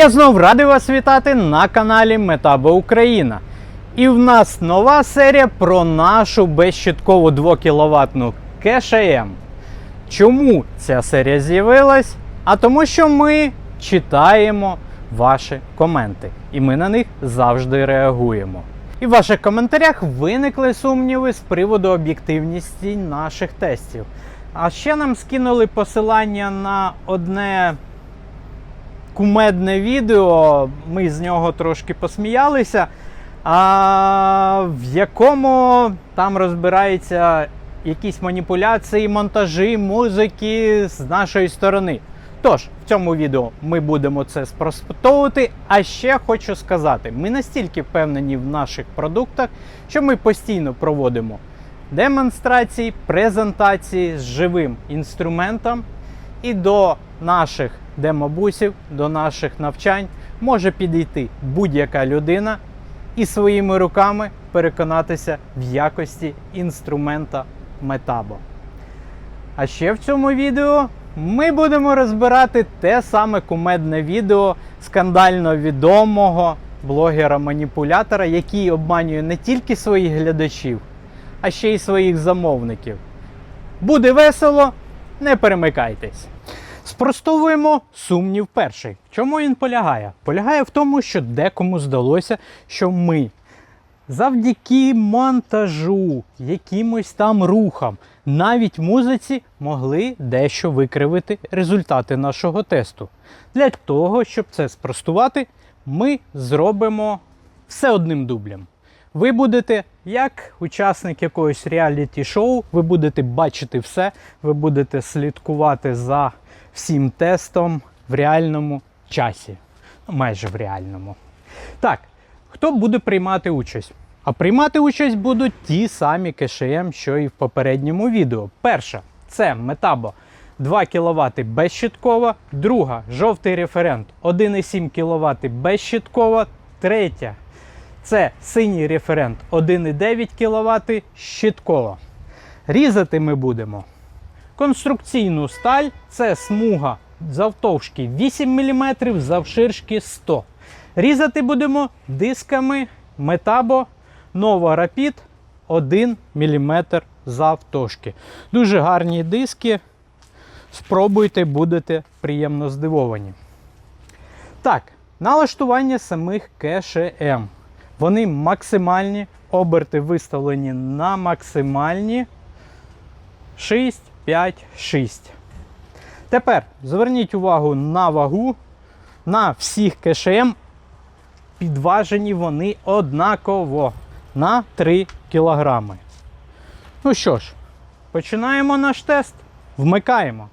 Я знов радий вас вітати на каналі Метаба Україна. І в нас нова серія про нашу безщиткову 2 кВт кешем. Чому ця серія з'явилась? А тому, що ми читаємо ваші коменти, і ми на них завжди реагуємо. І в ваших коментарях виникли сумніви з приводу об'єктивності наших тестів. А ще нам скинули посилання на одне кумедне відео. Ми з нього трошки посміялися. А в якому там розбираються якісь маніпуляції, монтажі, музики з нашої сторони. Тож, в цьому відео ми будемо це спростовувати. А ще хочу сказати: ми настільки впевнені в наших продуктах, що ми постійно проводимо демонстрації, презентації з живим інструментом. І до наших демобусів, до наших навчань може підійти будь-яка людина і своїми руками переконатися в якості інструмента Metabo. А ще в цьому відео ми будемо розбирати те саме кумедне відео скандально відомого блогера-маніпулятора, який обманює не тільки своїх глядачів, а ще й своїх замовників. Буде весело, не перемикайтесь. Спростовуємо сумнів перший. Чому він полягає? Полягає в тому, що декому здалося, що ми завдяки монтажу, якимось там рухам, навіть музиці могли дещо викривити результати нашого тесту. Для того, щоб це спростувати, ми зробимо все одним дублем. Ви будете як учасник якогось реаліті-шоу, ви будете бачити все, ви будете слідкувати за всім тестом в реальному часі. Ну, майже в реальному. Так, хто буде приймати участь? А приймати участь будуть ті самі КШМ, що і в попередньому відео. Перша це Metabo 2 кВт безщиткова. Друга жовтий референт 1,7 кВт безщиткова. Третя це синій референт 1,9 кВт щиткова. Різати ми будемо конструкційну сталь це смуга завтовшки 8 мм, завширшки 100 Різати будемо дисками Metabo Nova Rapid 1 мм завтовшки. Дуже гарні диски. Спробуйте, будете приємно здивовані. Так, налаштування самих КШМ. Вони максимальні, оберти виставлені на максимальні 6, 5, 6. Тепер зверніть увагу на вагу. На всіх КШМ підважені вони однаково на 3 кг. Ну що ж, починаємо наш тест. Вмикаємо.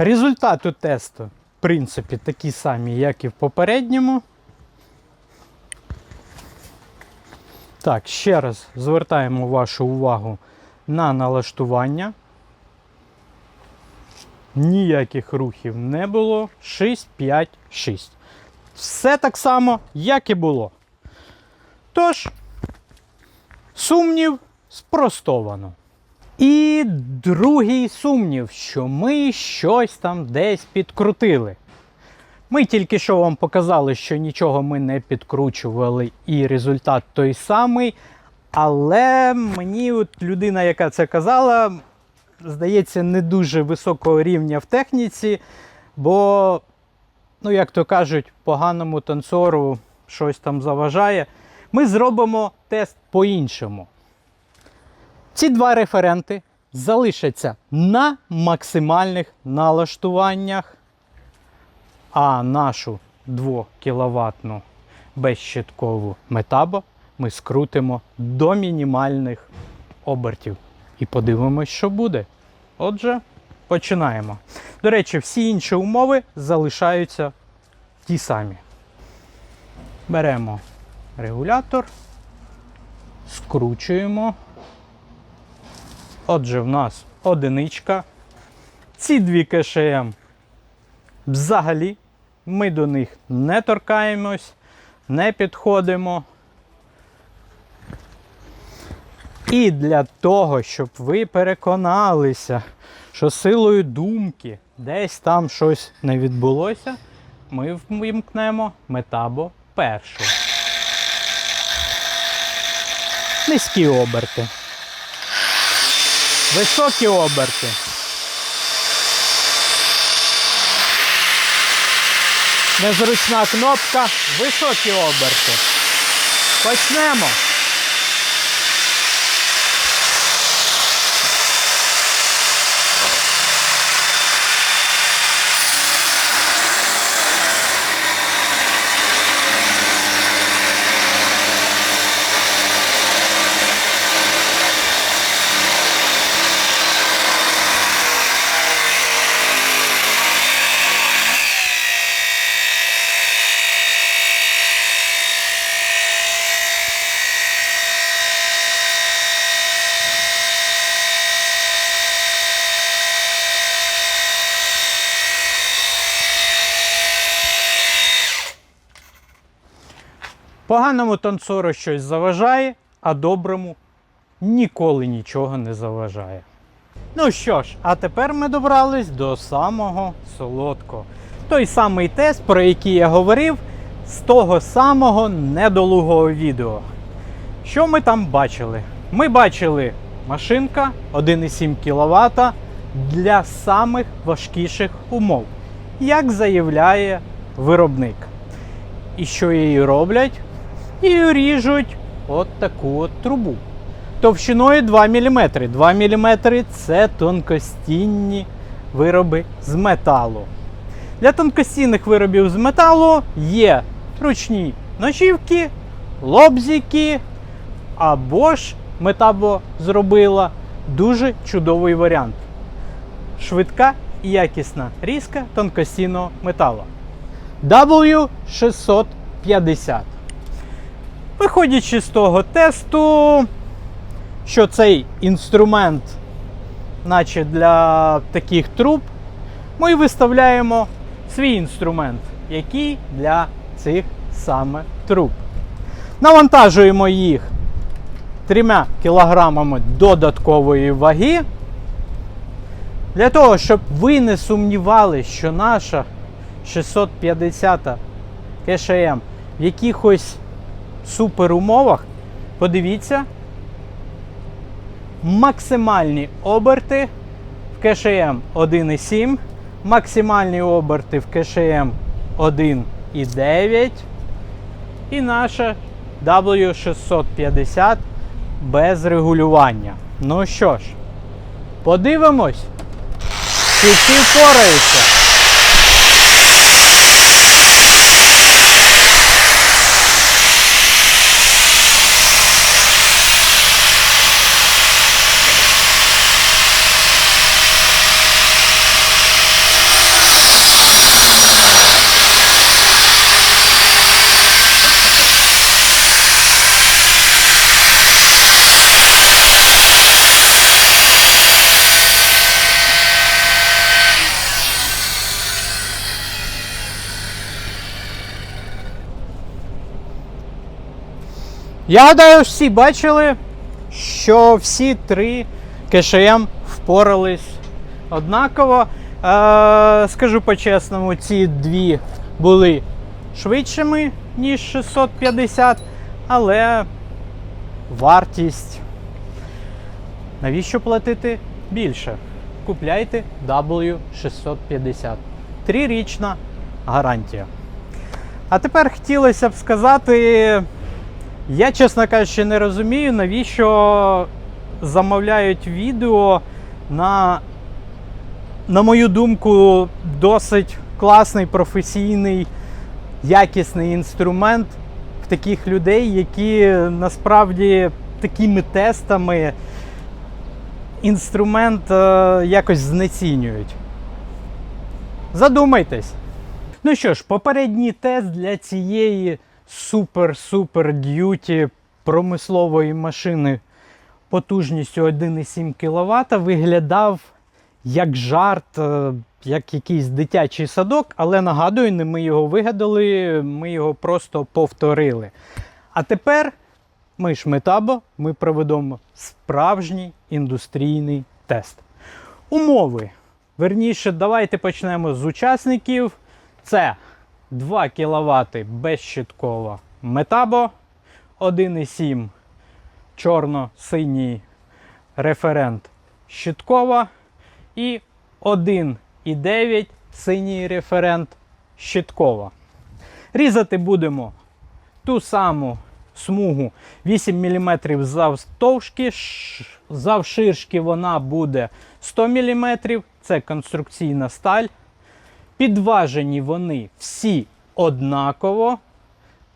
Результати тесту, в принципі, такі самі, як і в попередньому. Так, ще раз звертаємо вашу увагу на налаштування. Ніяких рухів не було. 6, 5, 6. Все так само, як і було. Тож, сумнів спростовано. І другий сумнів, що ми щось там десь підкрутили. Ми тільки що вам показали, що нічого ми не підкручували, і результат той самий. Але мені от людина, яка це казала, здається, не дуже високого рівня в техніці, бо, ну, як то кажуть, поганому танцору щось там заважає. Ми зробимо тест по-іншому. Ці два референти залишаться на максимальних налаштуваннях, а нашу 2 кВт безщиткову метабо ми скрутимо до мінімальних обертів і подивимось, що буде. Отже, починаємо. До речі, всі інші умови залишаються ті самі. Беремо регулятор, скручуємо. Отже, в нас одиничка. Ці дві КШМ взагалі ми до них не торкаємось, не підходимо. І для того, щоб ви переконалися, що силою думки десь там щось не відбулося, ми вимкнемо метабо першу. Низькі оберти. Високі оберти. Незручна кнопка, високі оберти. Почнемо. Поганому танцору щось заважає, а доброму ніколи нічого не заважає. Ну що ж, а тепер ми добрались до самого солодкого. Той самий тест, про який я говорив, з того самого недолугого відео. Що ми там бачили? Ми бачили машинка 1,7 кВт для самих важкіших умов, як заявляє виробник. І що її роблять? І ріжуть от таку от трубу. Товщиною 2 мм. 2 мм це тонкостінні вироби з металу. Для тонкостінних виробів з металу є ручні ножівки, лобзики, або ж метабо зробила дуже чудовий варіант. Швидка і якісна різка тонкостінного металу. W650. Виходячи з того тесту, що цей інструмент, наче для таких труб, ми виставляємо свій інструмент, який для цих саме труб. Навантажуємо їх 3 кілограмами додаткової ваги. Для того, щоб ви не сумнівалися, що наша 650 КШМ в якихось суперумовах, подивіться, максимальні оберти в КШМ 1,7, максимальні оберти в КШМ 1,9 і наша W650 без регулювання. Ну що ж, подивимось, чи всі впораються. Я гадаю, всі бачили, що всі три КШМ впорались однаково. Е, скажу по-чесному, ці дві були швидшими, ніж 650, але вартість. Навіщо платити більше? Купляйте W650. Трирічна гарантія. А тепер хотілося б сказати. Я, чесно кажучи, не розумію, навіщо замовляють відео на, на мою думку, досить класний, професійний, якісний інструмент в таких людей, які насправді такими тестами інструмент е, якось знецінюють. Задумайтесь. Ну що ж, попередній тест для цієї супер-супер д'юті промислової машини потужністю 1,7 кВт виглядав як жарт, е, як якийсь дитячий садок, але нагадую, не ми його вигадали, ми його просто повторили. А тепер ми ж Метабо, ми проведемо справжній індустрійний тест. Умови. Верніше, давайте почнемо з учасників. Це 2 кВт безщиткова Метабо, 1,7 чорно-синій референт щиткова і 1,9 синій референт щиткова. Різати будемо ту саму смугу 8 мм завтовшки, завширшки вона буде 100 мм, це конструкційна сталь. Підважені вони всі однаково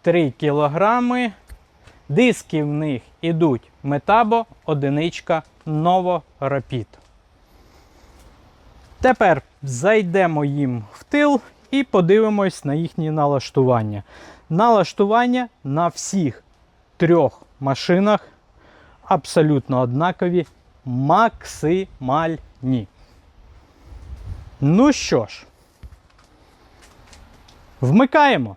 3 кг. Диски в них ідуть Метабо, одиничка Novo Тепер зайдемо їм в тил і подивимось на їхні налаштування. Налаштування на всіх трьох машинах абсолютно однакові, максимальні. Ну що ж, вмикаємо.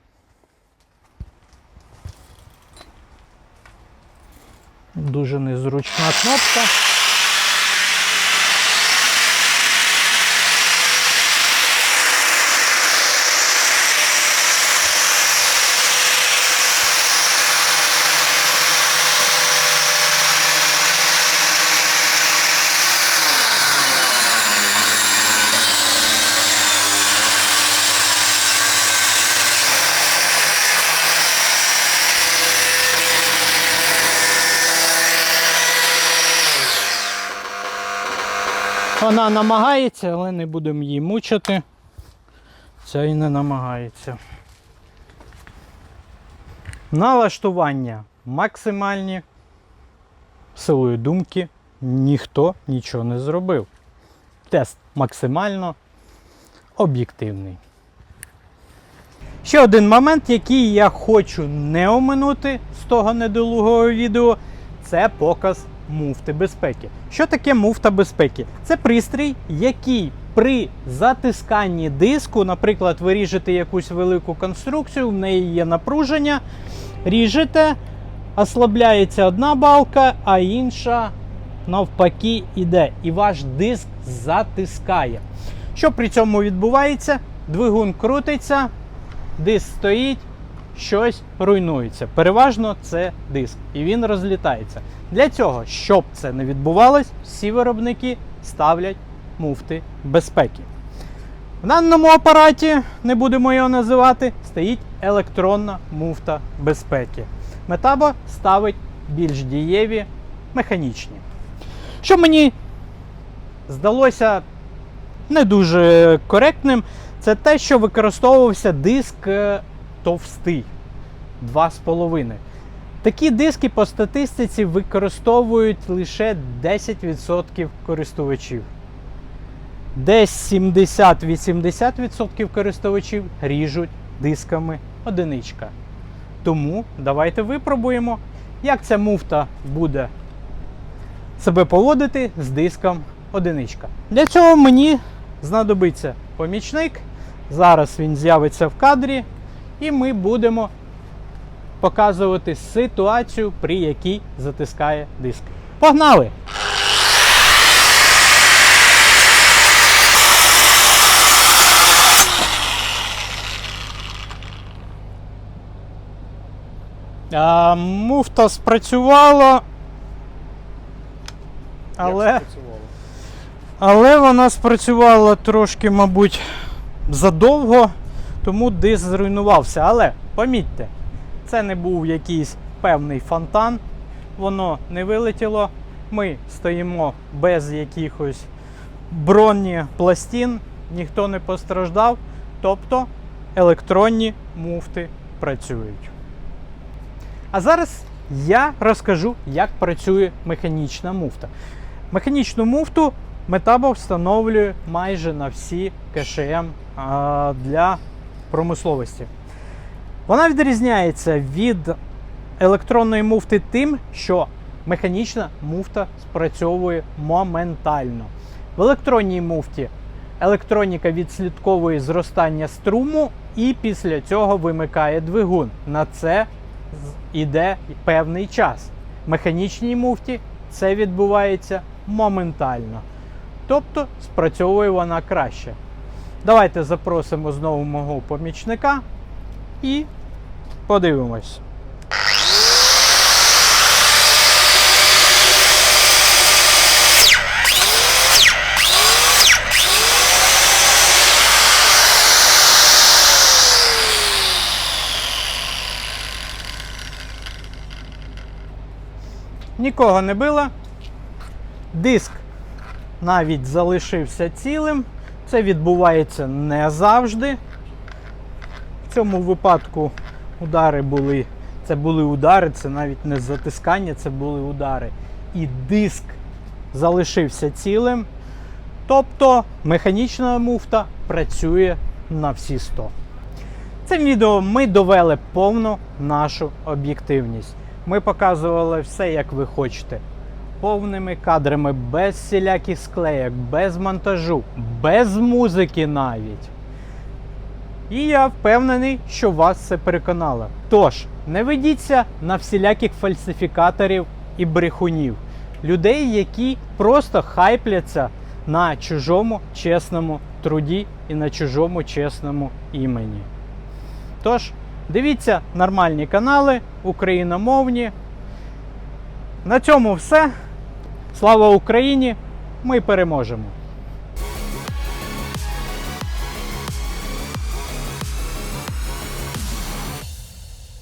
Дуже незручна кнопка. Вона намагається, але не будемо її мучити. Ця і не намагається. Налаштування максимальні. Силою думки ніхто нічого не зробив. Тест максимально об'єктивний. Ще один момент, який я хочу не оминути з того недолугого відео, це показ муфти безпеки. Що таке муфта безпеки? Це пристрій, який при затисканні диску, наприклад, ви ріжете якусь велику конструкцію, в неї є напруження, ріжете, ослабляється одна балка, а інша навпаки іде. І ваш диск затискає. Що при цьому відбувається? Двигун крутиться, диск стоїть, щось руйнується. Переважно це диск, і він розлітається. Для цього, щоб це не відбувалось, всі виробники ставлять муфти безпеки. В даному апараті, не будемо його називати, стоїть електронна муфта безпеки. Метабо ставить більш дієві механічні. Що мені здалося не дуже коректним, це те, що використовувався диск е, товстий 2,5. Такі диски по статистиці використовують лише 10% користувачів. Десь 70-80% користувачів ріжуть дисками одиничка. Тому давайте випробуємо, як ця муфта буде себе поводити з диском одиничка. Для цього мені знадобиться помічник. Зараз він з'явиться в кадрі, і ми будемо показувати ситуацію, при якій затискає диск. Погнали! А, муфта спрацювала, але, але вона спрацювала трошки, мабуть, задовго, тому диск зруйнувався. Але помітьте, це не був якийсь певний фонтан, воно не вилетіло. Ми стоїмо без якихось бронепластин, ніхто не постраждав, тобто електронні муфти працюють. А зараз я розкажу, як працює механічна муфта. Механічну муфту Metabo встановлює майже на всі КШМ для промисловості. Вона відрізняється від електронної муфти тим, що механічна муфта спрацьовує моментально. В електронній муфті електроніка відслідковує зростання струму і після цього вимикає двигун. На це іде певний час. В механічній муфті це відбувається моментально. Тобто спрацьовує вона краще. Давайте запросимо знову мого помічника і подивимось. Нікого не било. Диск навіть залишився цілим. Це відбувається не завжди. В цьому випадку удари були. Це були удари, це навіть не затискання, це були удари. І диск залишився цілим. Тобто механічна муфта працює на всі 100. Цим відео ми довели повну нашу об'єктивність. Ми показували все, як ви хочете. Повними кадрами, без всіляких склеєк, без монтажу, без музики навіть. І я впевнений, що вас це переконало. Тож, не ведіться на всіляких фальсифікаторів і брехунів, людей, які просто хайпляться на чужому чесному труді і на чужому чесному імені. Тож, дивіться нормальні канали, україномовні. На цьому все. Слава Україні! Ми переможемо!